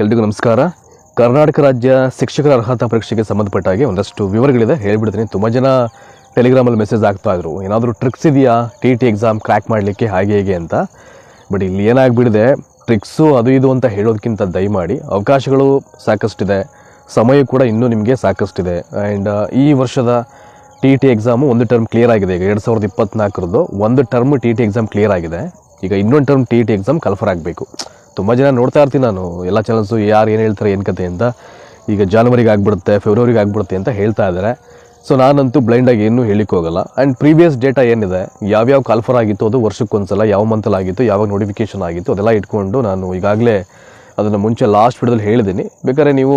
ಎಲ್ರಿಗೂ ನಮಸ್ಕಾರ. ಕರ್ನಾಟಕ ರಾಜ್ಯ ಶಿಕ್ಷಕರ ಅರ್ಹತಾ ಪರೀಕ್ಷೆಗೆ ಸಂಬಂಧಪಟ್ಟ ಹಾಗೆ ಒಂದಷ್ಟು ವಿವರಗಳಿದೆ. ಹೇಳಿಬಿಡ್ತೀನಿ. ತುಂಬ ಜನ ಟೆಲಿಗ್ರಾಮಲ್ಲಿ ಮೆಸೇಜ್ ಆಗ್ತಾ ಇದ್ರು. ಏನಾದರೂ ಟ್ರಿಕ್ಸ್ ಇದೆಯಾ? ಟಿ ಟಿ ಎಕ್ಸಾಮ್ ಕ್ರ್ಯಾಕ್ ಮಾಡಲಿಕ್ಕೆ ಹಾಗೆ ಹೇಗೆ ಅಂತ. ಬಟ್ ಇಲ್ಲಿ ಏನಾಗ್ಬಿಡಿದೆ? ಟ್ರಿಕ್ಸು ಅದು ಇದು ಅಂತ ಹೇಳೋದಕ್ಕಿಂತ ದಯಮಾಡಿ ಅವಕಾಶಗಳು ಸಾಕಷ್ಟಿದೆ. ಸಮಯ ಕೂಡ ಇನ್ನೂ ನಿಮಗೆ ಸಾಕಷ್ಟಿದೆ. ಆ್ಯಂಡ್ ಈ ವರ್ಷದ ಟಿ ಟಿ ಎಕ್ಸಾಮು ಒಂದು ಟರ್ಮ್ ಕ್ಲಿಯರ್ ಆಗಿದೆ. ಈಗ ಎರಡು ಸಾವಿರದ ಇಪ್ಪತ್ನಾಲ್ಕರದ್ದು ಒಂದು term T T exam clear ಆಗಿದೆ. ಈಗ ಇನ್ನೊಂದು term T T exam call for ಆಗಬೇಕು. ತುಂಬ ಜನ ನೋಡ್ತಾ ಇರ್ತೀನಿ ನಾನು. ಎಲ್ಲ ಚಾನಲ್ಸು ಯಾರು ಏನು ಹೇಳ್ತಾರೆ, ಏನು ಕತೆ ಅಂತ. ಈಗ ಜಾನ್ವರಿಗೆ ಆಗ್ಬಿಡುತ್ತೆ, ಫೆಬ್ರವರಿಗೆ ಆಗ್ಬಿಡುತ್ತೆ ಅಂತ ಹೇಳ್ತಾ ಇದ್ದಾರೆ ಸೊ ನಾನಂತೂ ಬ್ಲೈಂಡಾಗಿ ಏನೂ ಹೋಗಲ್ಲ. ಆ್ಯಂಡ್ ಪ್ರೀವಿಯಸ್ ಡೇಟಾ ಏನಿದೆ, ಯಾವ್ಯಾವ ಕಾಲ್ಫರ್ ಆಗಿತ್ತು ಅದು ವರ್ಷಕ್ಕೊಂದ್ಸಲ, ಯಾವ ಮಂತಲ್ಲಿ ಆಗಿತ್ತು, ಯಾವಾಗ ನೋಟಿಫಿಕೇಷನ್ ಆಗಿತ್ತು, ಅದೆಲ್ಲ ಇಟ್ಕೊಂಡು ನಾನು ಈಗಾಗಲೇ ಅದನ್ನು ಮುಂಚೆ ಲಾಸ್ಟ್ ವಿಡಿಯೋದಲ್ಲಿ ಹೇಳಿದ್ದೀನಿ. ಬೇಕಾದ್ರೆ ನೀವು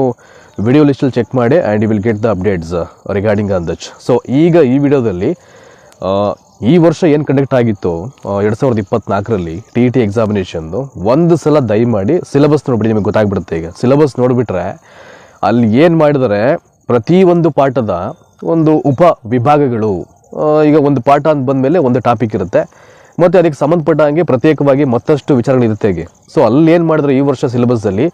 ವಿಡಿಯೋ ಲಿಸ್ಟಲ್ಲಿ ಚೆಕ್ ಮಾಡಿ and you will get the updates regarding on that so ಈಗ ಈ ವಿಡಿಯೋದಲ್ಲಿ ಈ ವರ್ಷ ಏನು ಕಂಡಕ್ಟ್ ಆಗಿತ್ತು ಎರಡು ಸಾವಿರದ ಇಪ್ಪತ್ನಾಲ್ಕರಲ್ಲಿ ಟಿ ಇ ಟಿ ಎಕ್ಸಾಮಿನೇಷನ್ದು ಒಂದು ಸಲ ದಯಮಾಡಿ ಸಿಲೆಬಸ್ ನೋಡ್ಬಿಡಿ, ನಿಮಗೆ ಗೊತ್ತಾಗ್ಬಿಡುತ್ತೆ ಈಗ. ಸಿಲೆಬಸ್ ನೋಡಿಬಿಟ್ರೆ ಅಲ್ಲಿ ಏನು ಮಾಡಿದರೆ ಪ್ರತಿಯೊಂದು ಪಾಠದ ಒಂದು ಉಪ ವಿಭಾಗಗಳು ಈಗ ಒಂದು ಪಾಠ ಅಂತ ಬಂದಮೇಲೆ ಒಂದು ಟಾಪಿಕ್ ಇರುತ್ತೆ. ಮತ್ತು ಅದಕ್ಕೆ ಸಂಬಂಧಪಟ್ಟ ಹಾಗೆ ಪ್ರತ್ಯೇಕವಾಗಿ ಮತ್ತಷ್ಟು ವಿಚಾರಗಳಿರುತ್ತೆ ಇರುತ್ತೆ ಸೊ ಅಲ್ಲಿ ಏನು ಮಾಡಿದ್ರೆ ಈ ವರ್ಷ ಸಿಲೆಬಸ್ಸಲ್ಲಿ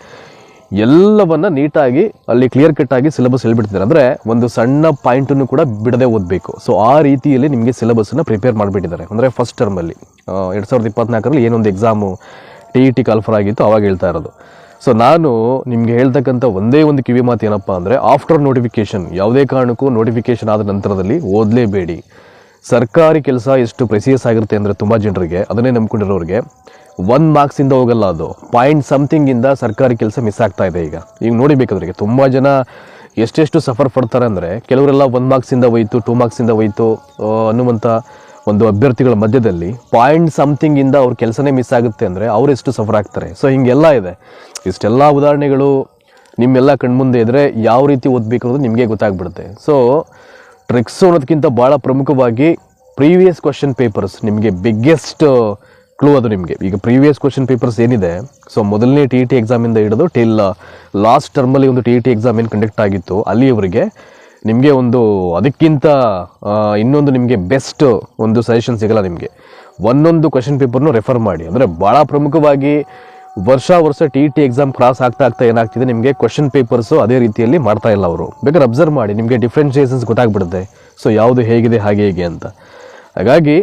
ಎಲ್ಲವನ್ನ ನೀಟಾಗಿ ಅಲ್ಲಿ ಕ್ಲಿಯರ್ ಕಟ್ ಆಗಿ ಸಿಲೆಬಸ್ ಹೇಳ್ಬಿಡ್ತಿದ್ದಾರೆ ಅಂದ್ರೆ ಒಂದು ಸಣ್ಣ ಪಾಯಿಂಟನ್ನು ಕೂಡ ಬಿಡದೆ ಓದಬೇಕು. ಸೊ ಆ ರೀತಿಯಲ್ಲಿ ನಿಮಗೆ ಸಿಲೆಬಸ್ಸನ್ನು ಪ್ರಿಪೇರ್ ಮಾಡಿಬಿಟ್ಟಿದ್ದಾರೆ. ಅಂದರೆ ಫಸ್ಟ್ ಟರ್ಮಲ್ಲಿ ಎರಡು ಸಾವಿರದ ಇಪ್ಪತ್ನಾಲ್ಕರಲ್ಲಿ ಏನೊಂದು exam T E T call for ಆಗಿತ್ತು, ಅವಾಗ ಹೇಳ್ತಾ ಇರೋದು. ಸೊ ನಾನು ನಿಮಗೆ ಹೇಳ್ತಕ್ಕಂಥ ಒಂದೇ ಒಂದು ಕಿವಿ ಮಾತು ಏನಪ್ಪ ಅಂದರೆ ಆಫ್ಟರ್ ನೋಟಿಫಿಕೇಶನ್ ಯಾವುದೇ ಕಾರಣಕ್ಕೂ ನೋಟಿಫಿಕೇಶನ್ ಆದ ನಂತರದಲ್ಲಿ ಓದಲೇಬೇಡಿ. ಸರ್ಕಾರಿ ಕೆಲಸ ಎಷ್ಟು ಪ್ರೆಸಿಯಸ್ ಆಗಿರುತ್ತೆ ಅಂದರೆ ತುಂಬ ಜನರಿಗೆ, ಅದನ್ನೇ ನಂಬ್ಕೊಂಡಿರೋರಿಗೆ. ಒನ್ ಮಾರ್ಕ್ಸಿಂದ ಹೋಗಲ್ಲ ಅದು. ಪಾಯಿಂಟ್ ಸಮಥಿಂಗಿಂದ ಸರ್ಕಾರಿ ಕೆಲಸ ಮಿಸ್ ಆಗ್ತಾ ಇದೆ ಈಗ. ಈಗ ನೋಡಿಬೇಕು ಅದ್ರಿಗೆ ತುಂಬ ಜನ ಎಷ್ಟೆಷ್ಟು ಸಫರ್ ಪಡ್ತಾರೆ ಅಂದರೆ ಕೆಲವರೆಲ್ಲ ಒನ್ ಮಾರ್ಕ್ಸಿಂದ ಹೋಯ್ತು ಟೂ ಮಾರ್ಕ್ಸಿಂದ ಹೋಯ್ತು ಅನ್ನುವಂಥ ಒಂದು ಅಭ್ಯರ್ಥಿಗಳ ಮಧ್ಯದಲ್ಲಿ ಪಾಯಿಂಟ್ ಸಮಥಿಂಗಿಂದ ಅವ್ರ ಕೆಲಸನೇ ಮಿಸ್ ಆಗುತ್ತೆ ಅಂದರೆ ಅವ್ರು ಎಷ್ಟು ಸಫರ್ ಆಗ್ತಾರೆ. ಸೊ ಹಿಂಗೆಲ್ಲ ಇದೆ. ಇಷ್ಟೆಲ್ಲ ಉದಾಹರಣೆಗಳು ನಿಮ್ಮೆಲ್ಲ ಕಣ್ಮುಂದೆ ಇದ್ದರೆ ಯಾವ ರೀತಿ ಓದಬೇಕು ಅನ್ನೋದು ನಿಮಗೆ ಗೊತ್ತಾಗ್ಬಿಡುತ್ತೆ. ಸೊ ಟ್ರಿಕ್ಸ್ ಅನ್ನೋದಕ್ಕಿಂತ ಭಾಳ ಪ್ರಮುಖವಾಗಿ ಪ್ರೀವಿಯಸ್ ಕ್ವಶನ್ ಪೇಪರ್ಸ್ ನಿಮಗೆ ಬಿಗ್ಗೆಸ್ಟ್ ಕ್ಲೂ ಅದು ನಿಮಗೆ. ಈಗ ಪ್ರೀವಿಯಸ್ ಕ್ವಶನ್ ಪೇಪರ್ಸ್ ಏನಿದೆ ಸೊ ಮೊದಲನೇ ಟಿ ಇ ಟಿ ಎಕ್ಸಾಮಿಂದ ಹಿಡಿದು ಟಿಲ್ ಲಾಸ್ಟ್ ಟರ್ಮಲ್ಲಿ ಒಂದು ಟಿ ಇ ಟಿ ಎಕ್ಸಾಮ್ ಏನು ಕಂಡಕ್ಟ್ ಆಗಿತ್ತು, ಅಲ್ಲಿಯವರೆಗೆ ನಿಮಗೆ ಒಂದು, ಅದಕ್ಕಿಂತ ಇನ್ನೊಂದು ನಿಮಗೆ ಬೆಸ್ಟ್ ಒಂದು ಸಜೆಷನ್ ಸಿಗಲ್ಲ ನಿಮಗೆ. ಒಂದೊಂದು ಕ್ವಶನ್ ಪೇಪರ್ನು ರೆಫರ್ ಮಾಡಿ. ಅಂದರೆ ಭಾಳ ಪ್ರಮುಖವಾಗಿ ವರ್ಷ ವರ್ಷ ಟಿ ಟಿ ಎಕ್ಸಾಮ್ ಕ್ರಾಸ್ ಆಗ್ತಾ ಆಗ್ತಾ ಏನಾಗ್ತಿದೆ ನಿಮಗೆ ಕ್ವಶನ್ ಪೇಪರ್ಸು ಅದೇ ರೀತಿಯಲ್ಲಿ ಮಾಡ್ತಾ ಇಲ್ಲ ಅವರು. ಬೇಕಾದ್ರೆ ಅಬ್ಸರ್ವ್ ಮಾಡಿ, ನಿಮಗೆ ಡಿಫ್ರೆನ್ಷಿಯೇಷನ್ಸ್ ಗೊತ್ತಾಗ್ಬಿಡುತ್ತೆ. ಸೊ ಯಾವುದು ಹೇಗಿದೆ, ಹಾಗೆ ಹೇಗೆ ಅಂತ. ಹಾಗಾಗಿ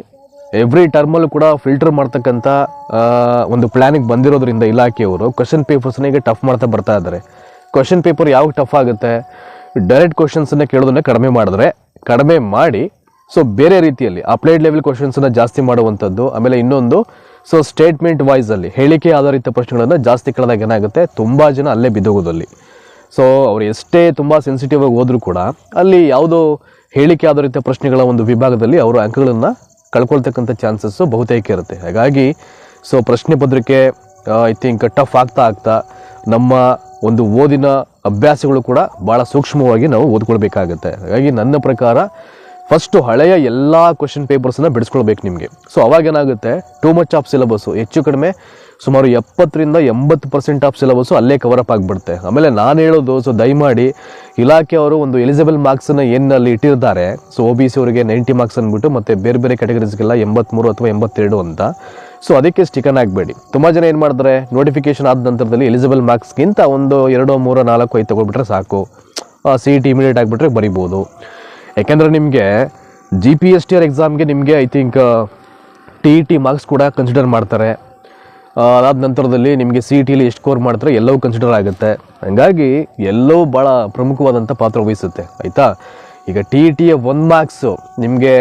ಎವ್ರಿ ಟರ್ಮಲ್ಲೂ ಕೂಡ ಫಿಲ್ಟರ್ ಮಾಡ್ತಕ್ಕಂಥ ಒಂದು ಪ್ಲ್ಯಾನಿಗೆ ಬಂದಿರೋದ್ರಿಂದ ಇಲಾಖೆಯವರು ಕ್ವಶನ್ ಪೇಪರ್ಸ್ನಿಗೆ ಟಫ್ ಮಾಡ್ತಾ ಬರ್ತಾ ಇದ್ದಾರೆ. ಕ್ವಶನ್ ಪೇಪರ್ ಯಾವಾಗ ಟಫ್ ಆಗುತ್ತೆ? ಡೈರೆಕ್ಟ್ ಕ್ವಶನ್ಸನ್ನು ಕೇಳೋದನ್ನ ಕಡಿಮೆ ಮಾಡಿದ್ರೆ, ಕಡಿಮೆ ಮಾಡಿ ಸೊ ಬೇರೆ ರೀತಿಯಲ್ಲಿ ಅಪ್ಲೈಡ್ ಲೆವೆಲ್ ಕ್ವಶನ್ಸನ್ನು ಜಾಸ್ತಿ ಮಾಡುವಂಥದ್ದು, ಆಮೇಲೆ ಇನ್ನೊಂದು ಸೊ ಸ್ಟೇಟ್ಮೆಂಟ್ ವೈಸಲ್ಲಿ ಹೇಳಿಕೆ ಆಧಾರಿತ ಪ್ರಶ್ನೆಗಳನ್ನು ಜಾಸ್ತಿ ಕೇಳಿದಾಗ ಏನಾಗುತ್ತೆ? ತುಂಬ ಜನ ಅಲ್ಲೇ ಬಿದ್ದೋಗೋದಲ್ಲಿ. ಸೊ ಅವ್ರು ಎಷ್ಟೇ ತುಂಬ ಸೆನ್ಸಿಟಿವ್ ಆಗಿ ಹೋದರೂ ಕೂಡ ಅಲ್ಲಿ ಯಾವುದೋ ಹೇಳಿಕೆ ಆಧಾರಿತ ಪ್ರಶ್ನೆಗಳ ಒಂದು ವಿಭಾಗದಲ್ಲಿ ಅವರು ಅಂಕಗಳನ್ನು ಕಳ್ಕೊಳ್ತಕ್ಕಂಥ ಚಾನ್ಸಸ್ಸು ಬಹುತೇಕ ಇರುತ್ತೆ. ಹಾಗಾಗಿ ಸೊ ಪ್ರಶ್ನೆ ಪತ್ರಿಕೆ ಐ ಥಿಂಕ್ ಟಫ್ ಆಗ್ತಾ ಆಗ್ತಾ ನಮ್ಮ ಒಂದು ಓದಿನ ಅಭ್ಯಾಸಗಳು ಕೂಡ ಭಾಳ ಸೂಕ್ಷ್ಮವಾಗಿ ನಾವು ಓದ್ಕೊಳ್ಬೇಕಾಗತ್ತೆ. ಹಾಗಾಗಿ ನನ್ನ ಪ್ರಕಾರ ಫಸ್ಟು ಹಳೆಯ ಎಲ್ಲ ಕ್ವಶನ್ ಪೇಪರ್ಸನ್ನು ಬಿಡಿಸ್ಕೊಳ್ಬೇಕು ನಿಮಗೆ. ಸೊ ಅವಾಗ ಏನಾಗುತ್ತೆ? ಟೂ ಮಚ್ ಆಫ್ ಸಿಲೆಬಸ್ಸು ಹೆಚ್ಚು ಕಡಿಮೆ ಸುಮಾರು ಎಪ್ಪತ್ತರಿಂದ ಎಂಬತ್ತು ಪರ್ಸೆಂಟ್ ಆಫ್ ಸಿಲೆಬಸ್ಸು ಅಲ್ಲೇ ಕವರ್ ಅಪ್ ಆಗಿಬಿಡುತ್ತೆ. ಆಮೇಲೆ ನಾನು ಹೇಳೋದು ಸೊ ದಯಮಾಡಿ ಇಲಾಖೆಯವರು ಒಂದು ಎಲಿಜಿಬಲ್ ಮಾರ್ಕ್ಸನ್ನು ಏನಲ್ಲಿ ಇಟ್ಟಿರ್ತಾರೆ ಸೊ ಒ ಬಿ ಸಿ ಅವರಿಗೆ ನೈಂಟಿ ಮಾರ್ಕ್ಸ್ ಅಂದ್ಬಿಟ್ಟು ಮತ್ತು ಬೇರೆ ಬೇರೆ ಕ್ಯಾಟಗರೀಸ್ಗೆಲ್ಲ ಎಂಬತ್ತ್ಮೂರು ಅಥವಾ ಎಂಬತ್ತೆರಡು ಅಂತ. ಸೊ ಅದಕ್ಕೆ ಸ್ಟಿಕನ್ ಆಗಬೇಡಿ ತುಂಬ ಜನ ಏನು ಮಾಡ್ತಾರೆ ನೋಟಿಫಿಕೇಶನ್ ಆದ ನಂತರದಲ್ಲಿ ಎಲಿಜಿಬಲ್ ಮಾರ್ಕ್ಸ್ಗಿಂತ ಒಂದು, ಎರಡು, ಮೂರು, ನಾಲ್ಕು, ಐದು ತೊಗೊಳ್ಬಿಟ್ರೆ ಸಾಕು. ಸಿ ಇ ಟಿ ಇಮಿಡಿಯೇಟ್ ಆಗಿಬಿಟ್ರೆ ಬರಿಬೋದು. ಯಾಕೆಂದರೆ ನಿಮಗೆ G P S T R ಎಕ್ಸಾಮ್ಗೆ ನಿಮಗೆ I think T E T marks ಕೂಡ ಕನ್ಸಿಡರ್ ಮಾಡ್ತಾರೆ. ಅದಾದ ನಂತರದಲ್ಲಿ ನಿಮಗೆ ಸಿ ಇ ಟಿಲಿ ಎಷ್ಟು ಸ್ಕೋರ್ ಮಾಡ್ತಾರೆ ಎಲ್ಲವೂ ಕನ್ಸಿಡರ್ ಆಗುತ್ತೆ. ಹಂಗಾಗಿ ಎಲ್ಲವೂ ಭಾಳ ಪ್ರಮುಖವಾದಂಥ ಪಾತ್ರ ವಹಿಸುತ್ತೆ, ಆಯಿತಾ? ಈಗ ಟಿ ಇ ಟಿಯ ಒನ್ ಮಾರ್ಕ್ಸು ನಿಮಗೆ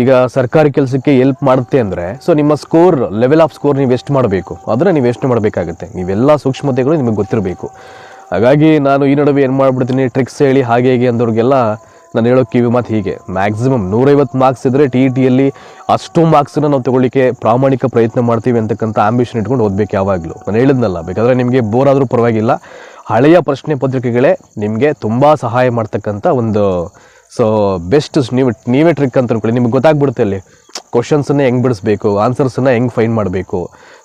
ಈಗ ಸರ್ಕಾರಿ ಕೆಲಸಕ್ಕೆ ಎಲ್ಪ್ ಮಾಡುತ್ತೆ ಅಂದರೆ ಸೊ ನಿಮ್ಮ ಸ್ಕೋರ್ ಲೆವೆಲ್ ಆಫ್ ಸ್ಕೋರ್ ನೀವು ಎಷ್ಟು ಮಾಡಬೇಕು? ಅದನ್ನು ನೀವು ಎಷ್ಟು ಮಾಡಬೇಕಾಗುತ್ತೆ? ನೀವೆಲ್ಲ ಸೂಕ್ಷ್ಮತೆಗಳು ನಿಮಗೆ ಗೊತ್ತಿರಬೇಕು. ಹಾಗಾಗಿ ನಾನು ಈ ನಡುವೆ ಏನು ಮಾಡ್ಬಿಡ್ತೀನಿ ಟ್ರಿಕ್ಸ್ ಹೇಳಿ ಹಾಗೆ ಹೇಗೆ ಅಂದವ್ರಿಗೆಲ್ಲ ನಾನು ಹೇಳೋ ಕಿವಿ ಮಾತು ಹೀಗೆ. ಮ್ಯಾಕ್ಸಿಮಮ್ ನೂರೈವತ್ತು ಮಾರ್ಕ್ಸ್ ಇದ್ದರೆ ಟಿ ಇ ಟಿಯಲ್ಲಿ ಅಷ್ಟು ಮಾರ್ಕ್ಸನ್ನ ನಾವು ತಗೊಳ್ಳಿಕ್ಕೆ ಪ್ರಾಮಾಣಿಕ ಪ್ರಯತ್ನ ಮಾಡ್ತೀವಿ ಅಂತಕ್ಕಂಥ ಆಂಬಿಷನ್ ಇಟ್ಕೊಂಡು ಓದಬೇಕು ಯಾವಾಗಲೂ. ನಾನು ಹೇಳಿದ್ನಲ್ಲ, ಬೇಕಾದರೆ ನಿಮಗೆ ಬೋರ್ ಆದರೂ ಪರವಾಗಿಲ್ಲ. ಹಳೆಯ ಪ್ರಶ್ನೆ ಪತ್ರಿಕೆಗಳೇ ನಿಮಗೆ ತುಂಬ ಸಹಾಯ ಮಾಡ್ತಕ್ಕಂಥ ಒಂದು ಸೊ ಬೆಸ್ಟ್ ನೀವು, ನೀವೇ ಟ್ರಿಕ್ ಅಂತ ಅಂದ್ಕೊಳ್ಳಿ ನಿಮ್ಗೆ ಗೊತ್ತಾಗ್ಬಿಡುತ್ತೆ ಅಲ್ಲಿ. ಕ್ವಶನ್ಸನ್ನು ಹೆಂಗೆ ಬಿಡಿಸ್ಬೇಕು ಆನ್ಸರ್ಸನ್ನು ಹೆಂಗೆ ಫೈನ್ ಮಾಡಬೇಕು.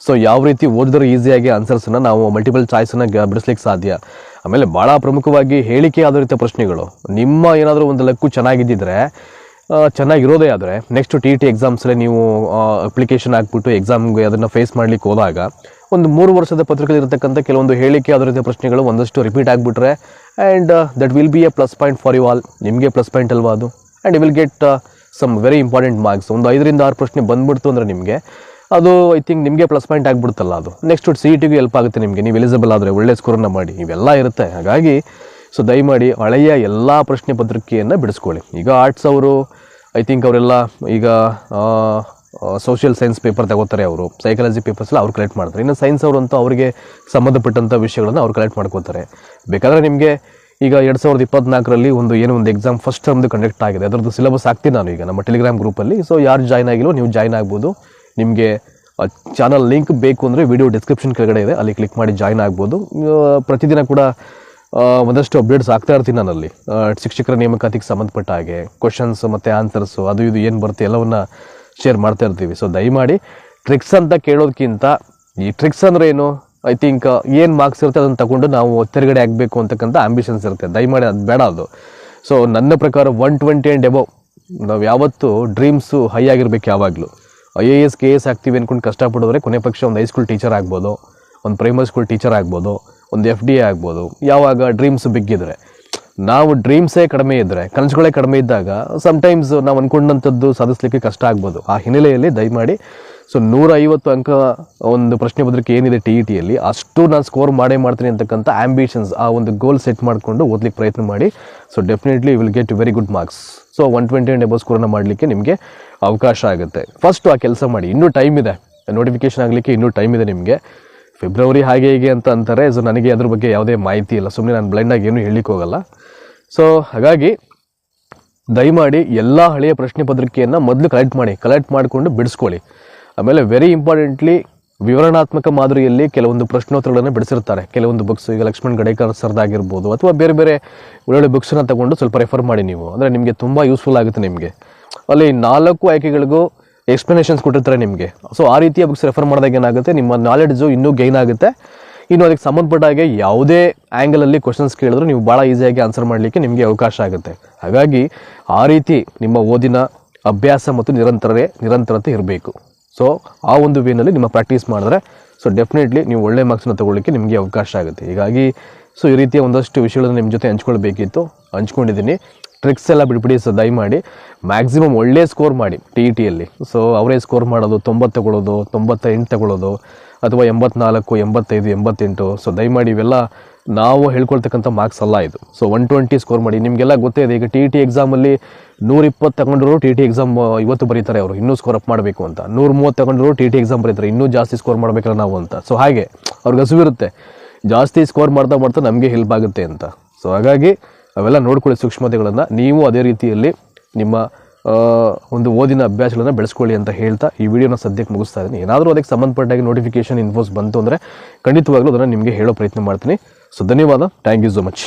ಸೊ ಯಾವ ರೀತಿ ಓದಿದ್ರೆ ಈಸಿಯಾಗಿ ಆನ್ಸರ್ಸನ್ನು ನಾವು ಮಲ್ಟಿಪಲ್ ಚಾಯ್ಸನ್ನು ಬಿಡಿಸ್ಲಿಕ್ಕೆ ಸಾಧ್ಯ. ಆಮೇಲೆ ಭಾಳ ಪ್ರಮುಖವಾಗಿ ಹೇಳಿಕೆ ಆಧಾರಿತ ಪ್ರಶ್ನೆಗಳು. ನಿಮ್ಮ ಏನಾದರೂ ಒಂದು ಲೆಕ್ಕು ಚೆನ್ನಾಗಿದ್ದಿದ್ರೆ ಚೆನ್ನಾಗಿರೋದೇ ಆದರೆ ನೆಕ್ಸ್ಟ್ ಟಿ ಟಿ ಎಕ್ಸಾಮ್ಸಲ್ಲೇ ನೀವು ಅಪ್ಲಿಕೇಶನ್ ಹಾಕ್ಬಿಟ್ಟು ಎಕ್ಸಾಮ್ಗೆ ಅದನ್ನು ಫೇಸ್ ಮಾಡ್ಲಿಕ್ಕೆ ಹೋದಾಗ, ಒಂದು ಮೂರು ವರ್ಷದ ಪತ್ರಿಕೆಯಲ್ಲಿ ಇರತಕ್ಕಂಥ ಕೆಲವೊಂದು ಹೇಳಿಕೆ ಆಧಾರಿತ ಪ್ರಶ್ನೆಗಳು ಒಂದಷ್ಟು ರಿಪೀಟ್ ಆಗಿಬಿಟ್ರೆ and that will be a plus point for you all ನಿಮಗೆ ಪ್ಲಸ್ ಪಾಯಿಂಟ್ ಅಲ್ವಾ ಅದು? And you will get some very important marks ಒಂದು ಐದರಿಂದ ಆರು ಪ್ರಶ್ನೆ ಬಂದ್ಬಿಡ್ತು ಅಂದರೆ ನಿಮಗೆ ಅದು ಐ ಥಿಂಕ್ ನಿಮಗೆ ಪ್ಲಸ್ ಪಾಯಿಂಟ್ ಆಗಿಬಿಡುತ್ತಲ್ಲ ಅದು. ನೆಕ್ಸ್ಟ್ ಸಿ ಇ ಟಿಗೂ ಹೆಲ್ಪ್ ಆಗುತ್ತೆ ನಿಮಗೆ. ನೀವು ಎಲಿಜಿಬಲ್ ಆದರೆ ಒಳ್ಳೆ ಸ್ಕೋರನ್ನು ಮಾಡಿ. ಇವೆಲ್ಲ ಇರುತ್ತೆ. ಹಾಗಾಗಿ ಸೊ ದಯಮಾಡಿ ಹಳೆಯ ಎಲ್ಲ ಪ್ರಶ್ನೆ ಪತ್ರಿಕೆಯನ್ನು ಬಿಡಿಸ್ಕೊಳ್ಳಿ. ಈಗ ಆರ್ಟ್ಸ್ ಅವರು ಐ ಥಿಂಕ್ ಅವರೆಲ್ಲ ಈಗ ಸೋಷಿಯಲ್ ಸೈನ್ಸ್ ಪೇಪರ್ ತಗೋತಾರೆ ಅವರು. ಸೈಕಾಲಜಿ ಪೇಪರ್ಸ್ ಎಲ್ಲ ಅವ್ರು ಕಲೆಕ್ಟ್ ಮಾಡ್ತಾರೆ. ಇನ್ನು ಸೈನ್ಸ್ ಅವರು ಅಂತೂ ಅವರಿಗೆ ಸಂಬಂಧಪಟ್ಟಂಥ ವಿಷಯಗಳನ್ನು ಅವ್ರು ಕಲೆಕ್ಟ್ ಮಾಡ್ಕೋತಾರೆ. ಬೇಕಾದರೆ ನಿಮಗೆ ಈಗ ಎರಡು ಸಾವಿರದ ಇಪ್ಪತ್ನಾಲ್ಕರಲ್ಲಿ ಒಂದು ಏನೋ ಒಂದು ಎಕ್ಸಾಮ್ ಫಸ್ಟ್ ಟರ್ಮ್ದು ಕಂಡಕ್ಟ್ ಆಗಿದೆ. ಅದರದ್ದು ಸಿಲೆಬಸ್ ಹಾಕ್ತೀನಿ ನಾನು ಈಗ ನಮ್ಮ ಟೆಲಿಗ್ರಾಮ್ ಗ್ರೂಪಲ್ಲಿ ಸೊ ಯಾರು ಜಾಯ್ನ್ ಆಗಿಲ್ಲೋ ನೀವು ಜಾಯ್ನ್ ಆಗ್ಬೋದು. ನಿಮಗೆ ಚಾನಲ್ ಲಿಂಕ್ ಬೇಕು ಅಂದರೆ ವಿಡಿಯೋ ಡಿಸ್ಕ್ರಿಪ್ಷನ್ ಕೆಳಗಡೆ ಇದೆ. ಅಲ್ಲಿ ಕ್ಲಿಕ್ ಮಾಡಿ ಜಾಯ್ನ್ ಆಗ್ಬೋದು. ಪ್ರತಿದಿನ ಕೂಡ ಒಂದಷ್ಟು ಅಪ್ಡೇಟ್ಸ್ ಆಗ್ತಾ ಇರ್ತೀನಿ ನಾನಲ್ಲಿ ಶಿಕ್ಷಕರ ನೇಮಕಾತಿಗೆ ಸಂಬಂಧಪಟ್ಟ ಹಾಗೆ ಕ್ವಶನ್ಸ್ ಮತ್ತು ಆನ್ಸರ್ಸು ಅದು ಇದು ಏನು ಬರುತ್ತೆ ಎಲ್ಲವನ್ನ ಶೇರ್ ಮಾಡ್ತಾ ಇರ್ತೀವಿ. ಸೊ ದಯಮಾಡಿ ಟ್ರಿಕ್ಸ್ ಅಂತ ಕೇಳೋದಕ್ಕಿಂತ ಈ ಟ್ರಿಕ್ಸ್ ಅಂದರೆ ಏನು? ಐ ಥಿಂಕ್ ಏನು ಮಾರ್ಕ್ಸ್ ಇರುತ್ತೆ ಅದನ್ನು ತಗೊಂಡು ನಾವು ತೆರಗಡೆ ಆಗಬೇಕು ಅಂತಕ್ಕಂಥ ಆಂಬಿಷನ್ಸ್ ಇರುತ್ತೆ. ದಯಮಾಡಿ ಅದು ಬೇಡ ಅದು. ಸೊ ನನ್ನ ಪ್ರಕಾರ ಒನ್ ಟ್ವೆಂಟಿ ಆ್ಯಂಡ್ ಎಬೋವ್ ನಾವು ಯಾವತ್ತೂ ಡ್ರೀಮ್ಸು ಹೈ ಆಗಿರಬೇಕು ಯಾವಾಗಲೂ. I A S K S ಆಗ್ತೀವಿ ಅಂದ್ಕೊಂಡು ಕಷ್ಟಪಡಿದ್ರೆ ಕೊನೆ ಪಕ್ಷ ಒಂದು ಹೈಸ್ಕೂಲ್ ಟೀಚರ್ ಆಗ್ಬೋದು, ಒಂದು ಪ್ರೈಮರಿ ಸ್ಕೂಲ್ ಟೀಚರ್ ಆಗ್ಬೋದು, ಒಂದು ಎಫ್ ಡಿ ಎ ಆಗ್ಬೋದು. ಯಾವಾಗ ಡ್ರೀಮ್ಸ್ ಬಿಗ್ಗಿದ್ರೆ? ನಾವು ಡ್ರೀಮ್ಸೇ ಕಡಿಮೆ ಇದ್ದರೆ ಕನಸುಗಳೇ ಕಡಿಮೆ ಇದ್ದಾಗ ಸಮ್ಟೈಮ್ಸ್ ನಾವು ಅಂದ್ಕೊಂಡಂಥದ್ದು ಸಾಧಿಸ್ಲಿಕ್ಕೆ ಕಷ್ಟ ಆಗ್ಬೋದು. ಆ ಹಿನ್ನೆಲೆಯಲ್ಲಿ ದಯಮಾಡಿ ಸೊ ನೂರ ಐವತ್ತು ಅಂಕ ಒಂದು ಪ್ರಶ್ನೆ ಪತ್ರಿಕೆ ಏನಿದೆ ಟಿ ಇ ಟಿಯಲ್ಲಿ ಅಷ್ಟು ನಾನು ಸ್ಕೋರ್ ಮಾಡೇ ಮಾಡ್ತೀನಿ ಅಂತಕ್ಕಂಥ ಆಂಬಿಷನ್ಸ್ ಆ ಒಂದು ಗೋಲ್ ಸೆಟ್ ಮಾಡಿಕೊಂಡು ಓದ್ಲಿಕ್ಕೆ ಪ್ರಯತ್ನ ಮಾಡಿ. So definitely will get very good marks so one twenty and above ಸ್ಕೋರನ್ನು ಮಾಡಲಿಕ್ಕೆ ನಿಮಗೆ ಅವಕಾಶ ಆಗುತ್ತೆ. ಫಸ್ಟು ಆ ಕೆಲಸ ಮಾಡಿ. ಇನ್ನೂ ಟೈಮ್ ಇದೆ. ನೋಟಿಫಿಕೇಶನ್ ಆಗಲಿಕ್ಕೆ ಇನ್ನೂ ಟೈಮ್ ಇದೆ ನಿಮಗೆ. ಫೆಬ್ರವರಿ ಹಾಗೆ ಹೀಗೆ ಅಂತ ಅಂತಾರೆ. ಸೊ ನನಗೆ ಅದ್ರ ಬಗ್ಗೆ ಯಾವುದೇ ಮಾಹಿತಿ ಇಲ್ಲ. ಸುಮ್ಮನೆ ನಾನು ಬ್ಲೈಂಡಾಗಿ ಏನೂ ಹೇಳಲಿಕ್ಕೆ ಹೋಗಲ್ಲ. ಸೊ ಹಾಗಾಗಿ ದಯಮಾಡಿ ಎಲ್ಲ ಹಳೆಯ ಪ್ರಶ್ನೆ ಪತ್ರಿಕೆಯನ್ನು ಮೊದಲು ಕಲೆಕ್ಟ್ ಮಾಡಿ. ಕಲೆಕ್ಟ್ ಮಾಡಿಕೊಂಡು ಬಿಡಿಸ್ಕೊಳ್ಳಿ. ಆಮೇಲೆ ವೆರಿ ಇಂಪಾರ್ಟೆಂಟ್ಲಿ ವಿವರಣಾತ್ಮಕ ಮಾದರಿಯಲ್ಲಿ ಕೆಲವೊಂದು ಪ್ರಶ್ನೋತ್ತರಗಳನ್ನು ಬಿಡಿಸಿರ್ತಾರೆ ಕೆಲವೊಂದು ಬುಕ್ಸ್ ಈಗ ಲಕ್ಷ್ಮಣ್ ಗಡೇಕರ್ ಸರ್ದಾಗಿರ್ಬೋದು ಅಥವಾ ಬೇರೆ ಬೇರೆ ಒಳ್ಳೊಳ್ಳೆ ಬುಕ್ಸನ್ನ ತಗೊಂಡು ಸ್ವಲ್ಪ ರೆಫರ್ ಮಾಡಿ ನೀವು. ಅಂದರೆ ನಿಮಗೆ ತುಂಬ ಯೂಸ್ಫುಲ್ ಆಗುತ್ತೆ ನಿಮಗೆ. ಅಲ್ಲಿ ನಾಲ್ಕು ಆಯ್ಕೆಗಳಿಗೂ ಎಕ್ಸ್ಪ್ಲನೇಷನ್ಸ್ ಕೊಟ್ಟಿರ್ತಾರೆ ನಿಮಗೆ. ಸೊ ಆ ರೀತಿಯ ಬುಕ್ಸ್ ರೆಫರ್ ಮಾಡಿದಾಗ ಏನಾಗುತ್ತೆ? ನಿಮ್ಮ ನಾಲೆಡ್ಜು ಇನ್ನೂ ಗೈನ್ ಆಗುತ್ತೆ. ಇನ್ನು ಅದಕ್ಕೆ ಸಂಬಂಧಪಟ್ಟ ಹಾಗೆ ಯಾವುದೇ ಆ್ಯಂಗಲಲ್ಲಿ ಕ್ವಶನ್ಸ್ ಕೇಳಿದ್ರು ನೀವು ಭಾಳ ಈಸಿಯಾಗಿ ಆನ್ಸರ್ ಮಾಡಲಿಕ್ಕೆ ನಿಮಗೆ ಅವಕಾಶ ಆಗುತ್ತೆ. ಹಾಗಾಗಿ ಆ ರೀತಿ ನಿಮ್ಮ ಓದಿನ ಅಭ್ಯಾಸ ಮತ್ತು ನಿರಂತರ ನಿರಂತರತೆ ಇರಬೇಕು. ಸೊ ಆ ಒಂದು ವೇನಲ್ಲಿ ನಿಮ್ಮ ಪ್ರಾಕ್ಟೀಸ್ ಮಾಡಿದ್ರೆ ಸೊ ಡೆಫಿನೆಟ್ಲಿ ನೀವು ಒಳ್ಳೆ ಮಾರ್ಕ್ಸನ್ನ ತಗೊಳ್ಳಿಕ್ಕೆ ನಿಮಗೆ ಅವಕಾಶ ಆಗುತ್ತೆ. ಹೀಗಾಗಿ ಸೊ ಈ ರೀತಿಯ ಒಂದಷ್ಟು ವಿಷಯಗಳನ್ನು ನಿಮ್ಮ ಜೊತೆ ಹಂಚ್ಕೊಳ್ಬೇಕಿತ್ತು, ಹಂಚ್ಕೊಂಡಿದ್ದೀನಿ. ಟ್ರಿಕ್ಸ್ ಎಲ್ಲ ಬಿಡ್ಬಿಡಿ ಸೊ ದಯಮಾಡಿ. ಮ್ಯಾಕ್ಸಿಮಮ್ ಒಳ್ಳೆ ಸ್ಕೋರ್ ಮಾಡಿ ಟಿ ಇ ಟಿಯಲ್ಲಿ ಸೊ ಅವರೇ ಸ್ಕೋರ್ ಮಾಡೋದು, ತೊಂಬತ್ತು ತಗೊಳ್ಳೋದು ತೊಂಬತ್ತ ಎಂಟು ತಗೊಳ್ಳೋದು ಅಥವಾ ಎಂಬತ್ನಾಲ್ಕು, ಎಂಬತ್ತೈದು, ಎಂಬತ್ತೆಂಟು. ಸೊ ದಯಮಾಡಿ ಇವೆಲ್ಲ ನಾವು ಹೇಳ್ಕೊಳ್ತಕ್ಕಂಥ ಮಾರ್ಕ್ಸ್ ಅಲ್ಲ ಇದು. ಸೊ ಒನ್ ಟ್ವೆಂಟಿ ಸ್ಕೋರ್ ಮಾಡಿ, ನಿಮಗೆಲ್ಲ ಗೊತ್ತೇ ಇದೆ, ಈಗ ಟಿ ಟಿ ಎಕ್ಸಾಮಲ್ಲಿ ನೂರಿಪ್ಪತ್ತು ತಗೊಂಡ್ರು ಟಿ ಟಿ ಎಕ್ಸಾಮ್ ಇವತ್ತು ಬರೀತಾರೆ ಅವರು. ಇನ್ನೂ ಸ್ಕೋರ್ ಅಪ್ ಮಾಡಬೇಕು ಅಂತ. ನೂರ ಮೂವತ್ತು ತಗೊಂಡ್ರು ಟಿ ಟಿ ಎಕ್ಸಾಮ್ ಬರೀತಾರೆ. ಇನ್ನೂ ಜಾಸ್ತಿ ಸ್ಕೋರ್ ಮಾಡಬೇಕಲ್ಲ ನಾವು ಅಂತ. ಸೊ ಹಾಗೆ, ಅವ್ರಿಗೆ ಹಸುವಿರುತ್ತೆ ಜಾಸ್ತಿ ಸ್ಕೋರ್ ಮಾಡ್ತಾ ಮಾಡ್ತಾ ನಮಗೆ ಹೆಲ್ಪ್ ಆಗುತ್ತೆ ಅಂತ. ಸೊ ಹಾಗಾಗಿ ಅವೆಲ್ಲ ನೋಡ್ಕೊಳ್ಳಿ ಸೂಕ್ಷ್ಮತೆಗಳನ್ನು. ನೀವು ಅದೇ ರೀತಿಯಲ್ಲಿ ನಿಮ್ಮ ಒಂದು ಓದಿನ ಅಭ್ಯಾಸಗಳನ್ನು ಬೆಳೆಸ್ಕೊಳ್ಳಿ ಅಂತ ಹೇಳ್ತಾ ಈ ವಿಡಿಯೋನ ಸದ್ಯಕ್ಕೆ ಮುಗಿಸ್ತಾ ಇದ್ದೀನಿ. ಏನಾದರೂ ಅದಕ್ಕೆ ಸಂಬಂಧಪಟ್ಟಾಗಿ ನೋಟಿಫಿಕೇಶನ್ ಇನ್ಫೋಸ್ ಬಂತು ಅಂದರೆ ಖಂಡಿತವಾಗ್ಲೂ ಅದನ್ನು ನಿಮಗೆ ಹೇಳೋ ಪ್ರಯತ್ನ ಮಾಡ್ತೀನಿ. ಸೊ ಧನ್ಯವಾದ ಥ್ಯಾಂಕ್ ಯು ಸೊ ಮಚ್